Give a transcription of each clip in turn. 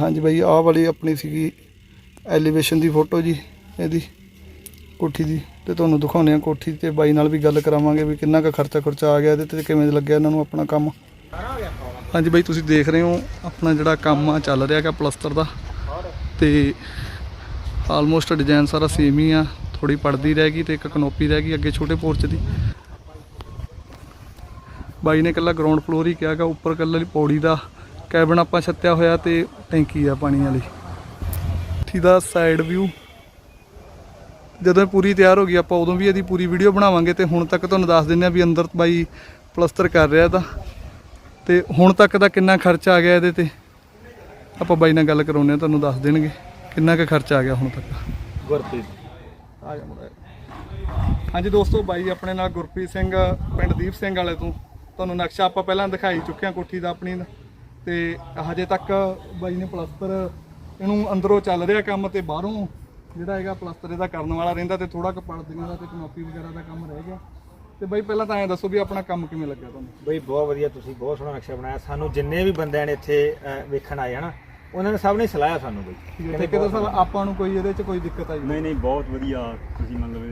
ਹਾਂਜੀ ਬਾਈ ਆਹ ਵਾਲੀ ਆਪਣੀ ਸੀਗੀ ਐਲੀਵੇਸ਼ਨ ਦੀ ਫੋਟੋ ਜੀ, ਇਹਦੀ, ਕੋਠੀ ਦੀ, ਤੇ ਤੁਹਾਨੂੰ ਦਿਖਾਉਂਦੇ ਆ ਕੋਠੀ ਤੇ ਬਾਈ ਨਾਲ ਵੀ ਗੱਲ ਕਰਾਵਾਂਗੇ ਵੀ ਕਿੰਨਾ ਕੁ ਖਰਚਾ ਖਰਚਾ ਆ ਗਿਆ ਇਹਦੇ ਤੇ ਕਿਵੇਂ ਲੱਗਿਆ ਇਹਨਾਂ ਨੂੰ ਆਪਣਾ ਕੰਮ। ਹਾਂਜੀ ਬਾਈ ਤੁਸੀਂ ਦੇਖ ਰਹੇ ਹੋ ਆਪਣਾ ਜਿਹੜਾ ਕੰਮ ਆ, ਚੱਲ ਰਿਹਾ ਹੈਗਾ ਪਲਸਤਰ ਦਾ। ਤੇ ਆਲਮੋਸਟ ਡਿਜ਼ਾਈਨ ਸਾਰਾ ਸੇਮ ਹੀ ਆ ਥੋੜੀ ਪੜਦੀ ਰਹਿ ਗਈ ਤੇ ਇੱਕ ਕਨੋਪੀ ਰਹਿ ਗਈ ਅੱਗੇ ਛੋਟੇ ਪੋਰਚ ਦੀ। ਬਾਈ ਨੇ ਇਕੱਲਾ ਗਰਾਊਂਡ ਫਲੋਰ ਹੀ ਕਿਹਾਗਾ ਉੱਪਰ ਇਕੱਲਾ ਪੌੜੀ ਦਾ। ਕੈਬਨ ਆਪਾਂ ਛੱਤਿਆ ਹੋਇਆ ਤੇ ਟੈਂਕੀ ਆ ਪਾਣੀ ਵਾਲੀ। ਠੀਕ ਦਾ ਸਾਈਡ ਵਿਊ ਜਦੋਂ ਇਹ ਪੂਰੀ ਤਿਆਰ ਹੋ ਗਈ ਆਪਾਂ ਉਦੋਂ ਵੀ ਇਹਦੀ ਪੂਰੀ ਵੀਡੀਓ ਬਣਾਵਾਂਗੇ ਤੇ ਹੁਣ ਤੱਕ ਤੁਹਾਨੂੰ ਦੱਸ ਦਿੰਨੇ ਆ ਵੀ ਅੰਦਰ ਬਾਈ ਪਲਸਤਰ ਕਰ ਰਿਹਾ ਤਾਂ ਤੇ ਹੁਣ ਤੱਕ ਦਾ ਕਿੰਨਾ ਖਰਚਾ ਆ ਗਿਆ ਇਹਦੇ ਤੇ? ਆਪਾਂ ਬਾਈ ਨਾਲ ਗੱਲ ਕਰਾਉਂਦੇ ਆ ਤੁਹਾਨੂੰ ਦੱਸ ਦੇਣਗੇ। ਕਿੰਨਾ ਕੁ ਖਰਚਾ ਆ ਗਿਆ ਹੁਣ ਤੱਕ? ਗੁਰਪ੍ਰੀਤ। ਆ ਜਾ ਮੁੰਡਾ। ਹਾਂਜੀ ਦੋਸਤੋ ਬਾਈ ਆਪਣੇ ਨਾਲ ਗੁਰਪ੍ਰੀਤ ਸਿੰਘ ਪਿੰਡ ਦੀਪ ਸਿੰਘ ਵਾਲੇ ਤੋਂ। ਤੁਹਾਨੂੰ ਨਕਸ਼ਾ ਆਪਾਂ ਪਹਿਲਾਂ ਦਿਖਾਈ ਚੁੱਕੇ ਹਾਂ ਕੋਠੀ ਦਾ ਆਪਣੀ ਦਾ। ਤੇ ਹਜੇ ਤੱਕ ਬਾਈ ਨੇ ਪਲਸਤਰ ਇਹਨੂੰ ਅੰਦਰੋਂ ਚੱਲ ਰਿਹਾ ਕੰਮ ਤੇ ਬਾਹਰੋਂ ਜਿਹੜਾ ਹੈਗਾ ਪਲਸਤਰ ਇਹਦਾ ਕਰਨ ਵਾਲਾ ਰਹਿੰਦਾ ਤੇ ਥੋੜਾ ਕੁ ਪੜਦੀਆਂ ਦਾ ਤੇ ਕਨੋਪੀ ਵਗੈਰਾ ਦਾ ਕੰਮ ਰਹਿ ਗਿਆ। ਤੇ ਬਾਈ ਪਹਿਲਾਂ ਤਾਂ ਐਂ ਦੱਸੋ ਵੀ ਆਪਣਾ ਕੰਮ ਕਿਵੇਂ ਲੱਗਿਆ ਤੁਹਾਨੂੰ? ਬਈ ਬਹੁਤ ਵਧੀਆ ਤੁਸੀਂ ਬਹੁਤ ਸੋਹਣਾ ਨਕਸ਼ਾ ਬਣਾਇਆ। ਸਾਨੂੰ ਜਿੰਨੇ ਵੀ ਬੰਦਿਆਂ ਨੇ ਇੱਥੇ ਵੇਖਣ ਆਏ ਹਨਾ ਉਹਨਾਂ ਨੇ ਸਭ ਨੇ ਸਲਾਹਿਆ ਸਾਨੂੰ ਬਈ। ਠੇਕੇਦਾਰ ਸਾਹਿਬ ਆਪਾਂ ਨੂੰ ਕੋਈ ਇਹਦੇ 'ਚ ਕੋਈ ਦਿੱਕਤ ਆਈ ਨਹੀਂ ਨਹੀਂ ਬਹੁਤ ਵਧੀਆ। ਤੁਸੀਂ ਮਤਲਬ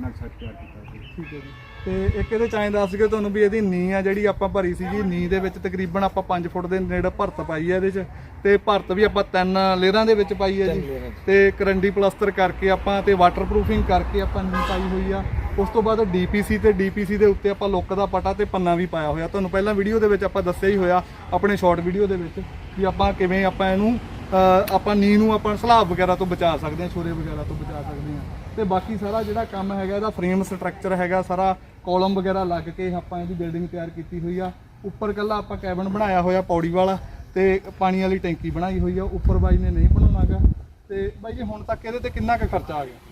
ਨਕਸ਼ਾ ਤਿਆਰ ਕੀਤਾ ਸੀ। ਠੀਕ ਹੈ ਜੀ। ਤੇ ਇੱਕ ਇਹਦੇ ਚ ਐਂ ਦੱਸ ਕੇ ਤੁਹਾਨੂੰ ਵੀ ਇਹਦੀ ਨੀ ਆ ਜਿਹੜੀ ਆਪਾਂ ਭਰੀ ਸੀਗੀ। ਨੀ ਦੇ ਵਿੱਚ ਤਕਰੀਬਨ ਆਪਾਂ 5 ਫੁੱਟ ਦੇ ਨੇੜੇ ਭਰਤ ਪਾਈ ਹੈ ਇਹਦੇ ਚ। ਤੇ ਭਰਤ ਵੀ ਆਪਾਂ ਤਿੰਨ ਲੇਅਰਾਂ ਦੇ ਵਿੱਚ ਪਾਈ ਹੈ ਜੀ। ਤੇ ਕਰੰਡੀ ਪਲਸਤਰ ਕਰਕੇ ਆਪਾਂ ਤੇ ਵਾਟਰਪ੍ਰੂਫਿੰਗ ਕਰਕੇ ਆਪਾਂ ਨੀ ਪਾਈ ਹੋਈ ਆ। ਉਸ ਤੋਂ ਬਾਅਦ ਡੀਪੀਸੀ ਤੇ ਡੀਪੀਸੀ ਦੇ ਉੱਤੇ ਆਪਾਂ ਲੁੱਕ ਦਾ ਪਟਾ ਤੇ ਪੰਨਾ ਵੀ ਪਾਇਆ ਹੋਇਆ। ਤੁਹਾਨੂੰ ਪਹਿਲਾਂ ਵੀਡੀਓ ਦੇ ਵਿੱਚ ਆਪਾਂ ਦੱਸਿਆ ਹੀ ਹੋਇਆ ਆਪਣੇ ਸ਼ਾਰਟ ਵੀਡੀਓ ਦੇ ਵਿੱਚ ਵੀ ਆਪਾਂ ਕਿਵੇਂ ਆਪਾਂ ਇਹਨੂੰ ਆਪਾਂ ਨੀ ਨੂੰ ਆਪਾਂ ਸਲਾਬ ਵਗੈਰਾ ਤੋਂ ਬਚਾ ਸਕਦੇ ਹਾਂ ਛੋਰੇ ਵਗੈਰਾ ਤੋਂ ਬਚਾ ਸਕਦੇ ਹਾਂ। ਤੇ ਬਾਕੀ ਸਾਰਾ ਜਿਹੜਾ ਕੰਮ ਹੈਗਾ, ਇਹਦਾ ਫਰੇਮ ਸਟਰਕਚਰ ਹੈਗਾ, ਸਾਰਾ ਕਾਲਮ ਵਗੈਰਾ ਲੱਗ ਕੇ ਆਪਾਂ ਇਹਦੀ ਬਿਲਡਿੰਗ ਤਿਆਰ ਕੀਤੀ ਹੋਈ ਆ। ਉੱਪਰ ਕੱਲਾ ਆਪਾਂ ਕੈਬਨ ਬਣਾਇਆ ਹੋਇਆ ਪੌੜੀ ਵਾਲਾ ਤੇ ਪਾਣੀ ਵਾਲੀ ਟੈਂਕੀ ਬਣਾਈ ਹੋਈ ਆ। ਉੱਪਰ ਬਾਈ ਨੇ ਨਹੀਂ ਬਣਾਉਣਾਗਾ ਤੇ ਬਾਈ ਜੀ ਹੁਣ ਤੱਕ ਇਹਦੇ ਤੇ ਕਿੰਨਾ ਕੁ ਖਰਚਾ ਆ ਗਿਆ?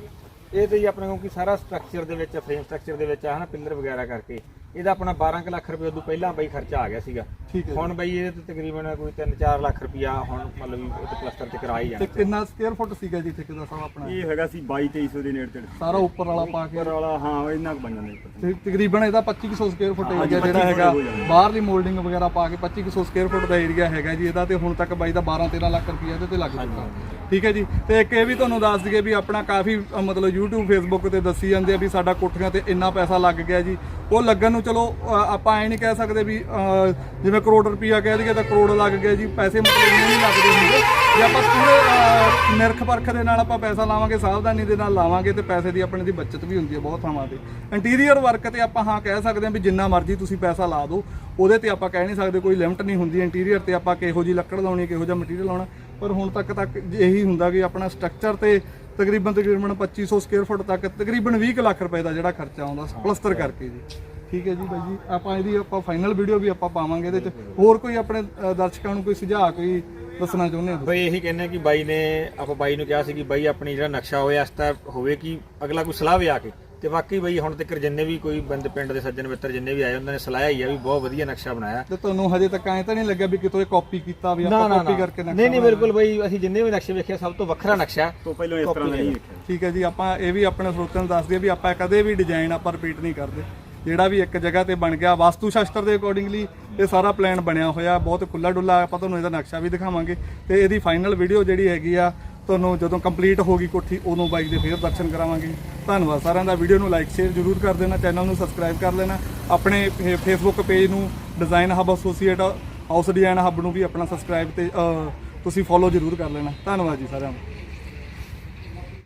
ਇਹ ਤੇ ਜੀ ਆਪਣੇ ਕੋਲ ਕਿ ਸਾਰਾ ਸਟਰਕਚਰ ਦੇ ਵਿੱਚ ਫਰੇਮ ਸਟਰਕਚਰ ਦੇ ਵਿੱਚ ਆ ਹਨਾ ਪਿੱਲਰ ਵਗੈਰਾ ਕਰਕੇ। ਇਹਦਾ ਆਪਣਾ 12 ਕੁ ਲੱਖ ਰੁਪਏ ਉਦੋਂ ਪਹਿਲਾਂ ਬਈ ਖਰਚਾ ਆ ਗਿਆ ਸੀਗਾ। ਠੀਕ ਹੈ ਹੁਣ ਬਈ ਇਹ ਤੇ ਤਕਰੀਬਨ ਕੋਈ 3-4 ਲੱਖ ਰੁਪਇਆ ਹੁਣ ਮਤਲਬ ਇਹ ਪਲਸਟਰ ਤੇ ਕਰਾ ਹੀ ਤੇ ਕਿੰਨਾ ਸਕੁਅਰ ਫੁੱਟ ਸੀਗਾ ਜੀ ਠੇਕੇਦਾਰ ਸਾਹਿਬ ਆਪਣਾ? ਇਹ ਹੈਗਾ ਸੀ 22 2300 ਦੇ ਨੇੜੇ ਤੇੜੇ। ਸਾਰਾ ਉੱਪਰ ਵਾਲਾ ਪਾ ਕੇ। ਉੱਪਰ ਵਾਲਾ ਹਾਂ ਇੰਨਾ ਕੁ ਬਣ ਜਾਂਦਾ ਤਕਰੀਬਨ ਇਹਦਾ 2500 ਸਕੁਅਰ ਫੁੱਟ ਏਰੀਆ 25 ਜਿਹੜਾ ਹੈਗਾ। ਬਾਹਰਲੀ ਮੋਲਡਿੰਗ ਵਗੈਰਾ ਪਾ ਕੇ 2500 ਸਕੁਅਰ ਫੁੱਟ ਦਾ ਏਰੀਆ ਹੈਗਾ ਜੀ। ਇਹਦਾ ਤੇ ਹੁਣ ਤੱਕ ਬਾਈ ਦਾ 12 13 ਲੱਖ ਰੁਪਏ ਇਹਦੇ ਤੇ ਲੱਗ ਚੁੱਕਾ। ਠੀਕ ਹੈ ਜੀ? ਤੇ ਇੱਕ ਇਹ ਵੀ ਤੁਹਾਨੂੰ ਦੱਸ ਦਈਏ ਵੀ ਆਪਣਾ ਕਾਫੀ ਅ, ਮਤਲਬ YouTube Facebook ਤੇ ਦੱਸੀ ਜਾਂਦੇ ਆ ਵੀ ਸਾਡਾ ਕੋਠੀਆਂ ਤੇ ਇੰਨਾ ਪੈਸਾ ਲੱਗ ਗਿਆ ਜੀ। ਉਹ ਲੱਗਣ ਨੂੰ ਚਲੋ ਅ, ਆਪਾਂ ਐ ਨਹੀਂ ਕਹਿ ਸਕਦੇ ਵੀ ਅ, ਜਿਵੇਂ ਕਰੋੜ ਰੁਪਈਆ ਕਹਿ ਦਈਏ ਤਾਂ ਕਰੋੜ ਲੱਗ ਗਿਆ ਜੀ। ਪੈਸੇ ਮਤਲਬ ਇੰਨੇ ਨਹੀਂ ਲੱਗਦੇ ਹੁੰਦੇ। ਜੇ ਆਪਾਂ ਪੂਰੇ ਅ, ਨਿਰਖ ਪਰਖ ਦੇ ਨਾਲ ਆਪਾਂ ਪੈਸਾ ਲਾਵਾਂਗੇ ਸਾਵਧਾਨੀ ਦੇ ਨਾਲ ਲਾਵਾਂਗੇ ਤੇ ਪੈਸੇ ਦੀ ਆਪਣੇ ਦੀ ਬਚਤ ਵੀ ਹੁੰਦੀ ਹੈ ਬਹੁਤ ਥਾਵਾਂ ਤੇ। ਇੰਟੀਰੀਅਰ ਵਰਕ ਤੇ ਆਪਾਂ ਹਾਂ ਕਹਿ ਸਕਦੇ ਹਾਂ ਵੀ ਜਿੰਨਾ ਮਰਜ਼ੀ ਤੁਸੀਂ ਪੈਸਾ ਲਾ ਦਿਓ। ਉਹਦੇ ਤੇ ਆਪਾਂ ਕਹਿ ਨਹੀਂ ਸਕਦੇ ਕੋਈ ਲਿਮਟ ਨਹੀਂ ਹੁੰਦੀ। ਇੰਟੀਰੀਅਰ ਤੇ ਆਪਾਂ ਕਿਹੋ ਜੀ ਲੱਕੜ ਲਾਉਣੀ ਕਿਹੋ ਜਿਹਾ ਮਟੀਰੀਅਲ ਲਾਉਣਾ। ਪਰ ਹੁਣ ਤੱਕ ਤੱਕ ਇਹੀ ਹੁੰਦਾ ਕਿ ਆਪਣਾ ਸਟਰਕਚਰ ਤੇ ਤਕਰੀਬਨ ਤਕਰੀਬਨ 2500 ਸਕੁਅਰ ਫੁੱਟ ਤੱਕ ਤਕਰੀਬਨ 20 ਕੁ ਲੱਖ ਰੁਪਏ ਦਾ ਜਿਹੜਾ ਖਰਚਾ ਆਉਂਦਾ ਪਲਸਤਰ ਕਰਕੇ ਜੀ। ਠੀਕ ਹੈ ਜੀ ਬਾਈ ਜੀ ਆਪਾਂ ਇਹਦੀ ਆਪਾਂ ਫਾਈਨਲ ਵੀਡੀਓ ਵੀ ਆਪਾਂ ਪਾਵਾਂਗੇ ਇਹਦੇ ਚ। ਹੋਰ ਕੋਈ ਆਪਣੇ ਦਰਸ਼ਕਾਂ ਨੂੰ ਕੋਈ ਸੁਝਾਅ ਕੋਈ ਦੱਸਣਾ ਚਾਹੁੰਦੇ ਹੋ ਬਈ ਇਹੀ ਕਹਿੰਦੇ ਕਿ ਬਾਈ ਨੇ ਆਪਾਂ ਬਾਈ ਨੂੰ ਕਿਹਾ ਸੀ ਕਿ ਬਾਈ ਆਪਣੀ ਜਿਹੜਾ ਨਕਸ਼ਾ ਹੋਇਆ ਇਸ ਤਰ੍ਹਾਂ ਹੋਵੇ ਕਿ ਅਗਲਾ ਕੋਈ ਸਲਾਹ ਵੀ ਆ ਕੇ। ਤੇ ਬਾਕੀ ਬਈ ਹੁਣ ਤੱਕ ਜਿੰਨੇ ਵੀ ਕੋਈ ਬੰਦੇ ਪਿੰਡ ਦੇ ਸੱਜਣ ਮਿੱਤਰ ਜਿੰਨੇ ਵੀ ਆਏ ਉਹਨਾਂ ਨੇ ਸਲਾਹ ਹੀ ਆ ਵੀ ਬਹੁਤ ਵਧੀਆ ਨਕਸ਼ਾ ਬਣਾਇਆ। ਤੇ ਤੁਹਾਨੂੰ ਹਜੇ ਤੱਕ ਐਂ ਤਾਂ ਨਹੀਂ ਲੱਗਿਆ ਵੀ ਕਿਤੋਂ ਇਹ ਕਾਪੀ ਕੀਤਾ ਵੀ ਆਪਾਂ ਕਾਪੀ ਕਰਕੇ ਨਕਸ਼ਾ ਨਹੀਂ ਨਹੀਂ। ਬਿਲਕੁਲ ਬਈ ਅਸੀਂ ਜਿੰਨੇ ਵੀ ਨਕਸ਼ੇ ਵੇਖੇ ਸਭ ਤੋਂ ਵੱਖਰਾ ਨਕਸ਼ਾ ਤੋਂ ਪਹਿਲਾਂ ਇਸ ਤਰ੍ਹਾਂ ਦਾ ਨਹੀਂ ਵੇਖਿਆ। ਠੀਕ ਹੈ ਜੀ ਆਪਾਂ ਇਹ ਵੀ ਆਪਣੇ ਸਰੋਤਿਆਂ ਨੂੰ ਦੱਸ ਦਈਏ ਵੀ ਆਪਾਂ ਕਦੇ ਵੀ ਡਿਜ਼ਾਈਨ ਆਪਾਂ ਰਿਪੀਟ ਨਹੀਂ ਕਰਦੇ। ਜਿਹੜਾ ਵੀ ਇੱਕ ਜਗ੍ਹਾ ਤੇ ਬਣ ਗਿਆ ਵਾਸਤੂ ਸ਼ਾਸਤਰ ਦੇ ਅਕੋਰਡਿੰਗਲੀ ਇਹ ਸਾਰਾ ਪਲਾਨ ਬਣਿਆ ਹੋਇਆ ਬਹੁਤ ਖੁੱਲਾ ਡੁੱਲਾ ਆਪਾਂ ਤੁਹਾਨੂੰ ਇਹਦਾ ਨਕਸ਼ਾ ਵੀ ਦਿਖਾਵਾਂਗੇ। ਤੇ ਇਹਦੀ ਫਾਈਨਲ ਵੀਡੀਓ ਜਿਹੜੀ ਹੈਗੀ ਆ ਤੁਹਾਨੂੰ ਜਦੋਂ ਕੰਪਲੀਟ ਹੋ ਗਈ ਕੋਠੀ ਉਦੋਂ ਬਾਈਕ ਦੇ ਫੇਰ ਦਰਸ਼ਨ ਕਰਾਵਾਂਗੇ। ਧੰਨਵਾਦ ਸਾਰਿਆਂ ਦਾ। ਵੀਡੀਓ ਨੂੰ ਲਾਈਕ ਸ਼ੇਅਰ ਜ਼ਰੂਰ ਕਰ ਦੇਣਾ ਚੈਨਲ ਨੂੰ ਸਬਸਕ੍ਰਾਈਬ ਕਰ ਲੈਣਾ। ਆਪਣੇ ਫੇਸਬੁੱਕ ਪੇਜ ਨੂੰ Design Hub associate house Design Hub ਨੂੰ ਵੀ ਆਪਣਾ ਸਬਸਕ੍ਰਾਈਬ ਤੇ ਤੁਸੀਂ ਫੋਲੋ ਜ਼ਰੂਰ ਕਰ ਲੈਣਾ। ਧੰਨਵਾਦ ਜੀ ਸਾਰਿਆਂ ਨੂੰ